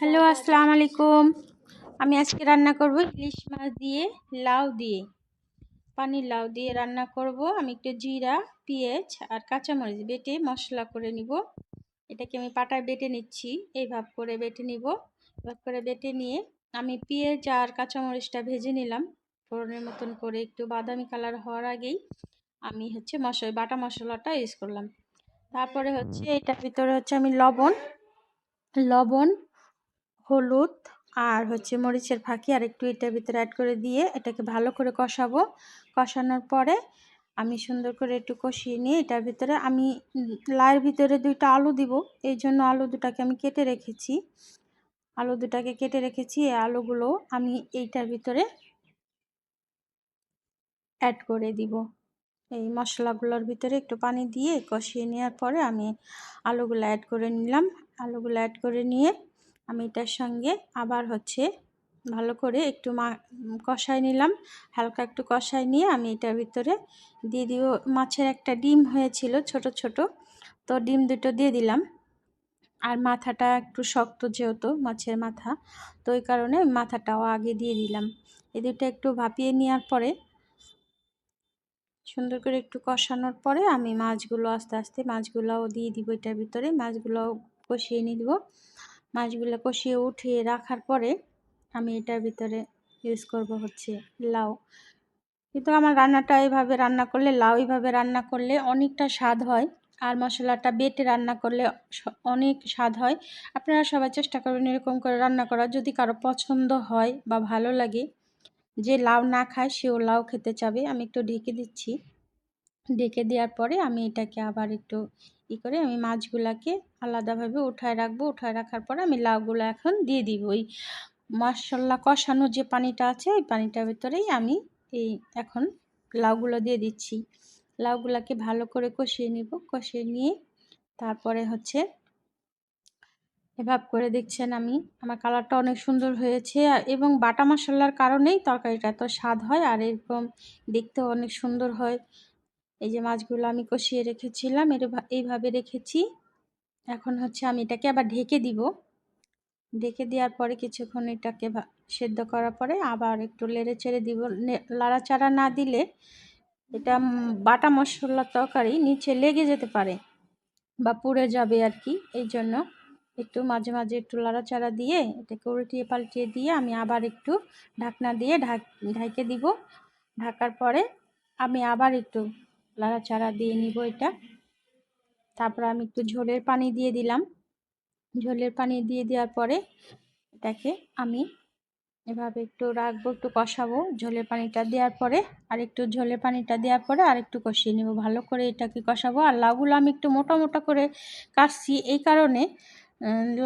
Hello আসসালামু আলাইকুম আমি আজকে রান্না করব ইলিশ মাছ দিয়ে, লাউ দিয়ে। পানির লাউ দিয়ে রান্না করব। আমি একটু জিরা, পেঁয়াজ আর কাঁচামরিচ বেটে মশলা করে নিব। এটাকে আমি পাটায় বেটে নিচ্ছি। এইভাবে করে বেটে নিব। এভাবে করে বেটে নিয়ে আমি পেঁয়াজ আর কাঁচামরিচটা ভেজে নিলাম। ফোড়নের মতন করে একটু বাদামি কালার হওয়ার আগেই আমি হচ্ছে মশলা, বাটা মশলাটা ইউজ করলাম। তারপরে হচ্ছে, এটার ভিতরে হচ্ছে আমি লবণ। লবণ হলুদ আর হচ্ছে মরিচের ফাঁকি আর একটু এটার ভিতরে অ্যাড করে দিয়ে এটাকে ভালো করে কষাবো। কষানোর পরে আমি সুন্দর করে একটু কষিয়ে নিয়ে এটার ভিতরে আমি লাইয়ের ভিতরে দুইটা আলু দিব। এই জন্য আলু দুটাকে আমি কেটে রেখেছি। আলু দুটাকে কেটে রেখেছি। এই আলুগুলো আমি এইটার ভিতরে অ্যাড করে দিব। এই মশলাগুলোর ভিতরে একটু পানি দিয়ে কষিয়ে নেওয়ার পরে আমি আলুগুলো অ্যাড করে নিলাম। আলুগুলো অ্যাড করে নিয়ে আমি এটার সঙ্গে আবার হচ্ছে ভালো করে একটু মা কষাই নিলাম। হালকা একটু কষাই নিয়ে আমি এটার ভিতরে দিয়ে দিব। মাছের একটা ডিম হয়েছিল ছোট ছোট, তো ডিম দুটো দিয়ে দিলাম। আর মাথাটা একটু শক্ত যেহেতু, মাছের মাথা, তো ওই কারণে মাথাটাও আগে দিয়ে দিলাম। এই দুটো একটু ভাপিয়ে নেওয়ার পরে, সুন্দর করে একটু কষানোর পরে আমি মাছগুলো আস্তে আস্তে মাছগুলোও দিয়ে দিব এটার ভিতরে, মাছগুলোও কষিয়ে নিয়ে দেবো মাছগুলো কষিয়ে উঠিয়ে রাখার পরে আমি এটার ভিতরে ইউজ করব হচ্ছে লাউ। কিন্তু আমার রান্নাটা এইভাবে রান্না করলে, লাউ এইভাবে রান্না করলে অনেকটা স্বাদ হয় আর মশলাটা বেটে রান্না করলে অনেক স্বাদ হয়। আপনারা সবাই চেষ্টা করবেন এরকম করে রান্না করার। যদি কারও পছন্দ হয় বা ভালো লাগে, যে লাউ না খায় সেও লাউ খেতে চাবে। আমি একটু ঢেকে দিচ্ছি। ঢেকে দেওয়ার পরে আমি এটাকে আবার একটু ই করে আমি মাছগুলাকে আলাদাভাবে উঠায় রাখব। উঠায় রাখার পরে আমি লাউগুলো এখন দিয়ে দিব। ওই মশলা কষানো যে পানিটা আছে, ওই পানিটার ভিতরেই আমি এই এখন লাউগুলো দিয়ে দিচ্ছি। লাউগুলাকে ভালো করে কষিয়ে নিব। কষিয়ে নিয়ে তারপরে হচ্ছে এভাবে করে দেখছেন আমি, আমার কালারটা অনেক সুন্দর হয়েছে। এবং বাটা মশলার কারণেই তরকারিটা এত স্বাদ হয় আর এরকম দেখতেও অনেক সুন্দর হয়। এই যে মাছগুলো আমি কষিয়ে রেখেছিলাম এর এইভাবে রেখেছি। এখন হচ্ছে আমি এটাকে আবার ঢেকে দিব। ঢেকে দেওয়ার পরে কিছুক্ষণ এটাকে সেদ্ধ করার পরে আবার একটু লেড়ে চেড়ে দিব। লাড়াচাড়া না দিলে এটা বাটা মশলার তরকারি নিচে লেগে যেতে পারে বা পুড়ে যাবে আর কি। এই জন্য একটু মাঝে মাঝে একটু লাড়াচাড়া দিয়ে এটাকে উল্টিয়ে পাল্টিয়ে দিয়ে আমি আবার একটু ঢাকনা দিয়ে ঢাক, ঢাকে দিব। ঢাকার পরে আমি আবার একটু লাড়াচাড়া দিয়ে নিব এটা। তারপর আমি একটু ঝোলের পানি দিয়ে দিলাম। ঝোলের পানি দিয়ে দেওয়ার পরে এটাকে আমি এভাবে একটু রাখব, একটু কষাবো। ঝোলের পানিটা দেওয়ার পরে আর একটু ঝোলের পানিটা দেওয়ার পরে আর একটু কষিয়ে নেব। ভালো করে এটাকে কষাবো। আর লাউগুলো আমি একটু মোটা মোটা করে কাটছি এই কারণে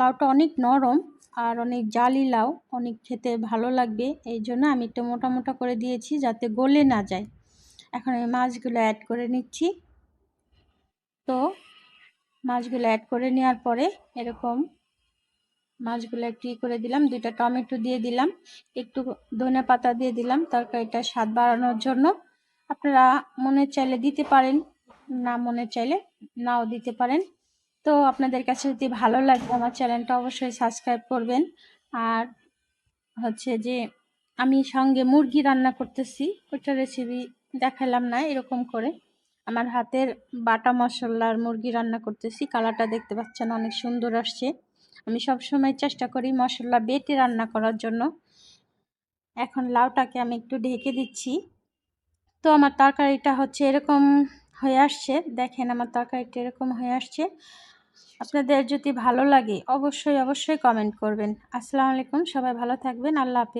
লাউটা অনেক নরম আর অনেক জালি লাউ, অনেক খেতে ভালো লাগবে। এই জন্য আমি একটু মোটা মোটা করে দিয়েছি যাতে গলে না যায়। এখন আমি মাছগুলো অ্যাড করে নিচ্ছি। তো মাছগুলো অ্যাড করে নেওয়ার পরে এরকম মাছগুলো একটু করে দিলাম, দুইটা টমেটো দিয়ে দিলাম, একটু ধনে পাতা দিয়ে দিলাম, তরকারিটা স্বাদ বাড়ানোর জন্য। আপনারা মনে চাইলে দিতে পারেন, না মনে চাইলে নাও দিতে পারেন। তো আপনাদের কাছে যদি ভালো লাগে আমার চ্যানেলটা অবশ্যই সাবস্ক্রাইব করবেন। আর হচ্ছে যে আমি সঙ্গে মুরগি রান্না করতেছি, ওইটা রেসিপি দেখালাম না এরকম করে। আমার হাতের বাটা মশলার মুরগি রান্না করতেছি, কালারটা দেখতে পাচ্ছেন অনেক সুন্দর আসছে। আমি সব সময় চেষ্টা করি মশলা বেটে রান্না করার জন্য। এখন লাউটাকে আমি একটু ঢেকে দিচ্ছি। তো আমার তরকারিটা হচ্ছে এরকম হয়ে আসছে। দেখেন আমার তরকারিটা এরকম হয়ে আসছে। আপনাদের যদি ভালো লাগে অবশ্যই অবশ্যই কমেন্ট করবেন। আসসালামু আলাইকুম, সবাই ভালো থাকবেন, আল্লাহ হাফিজ।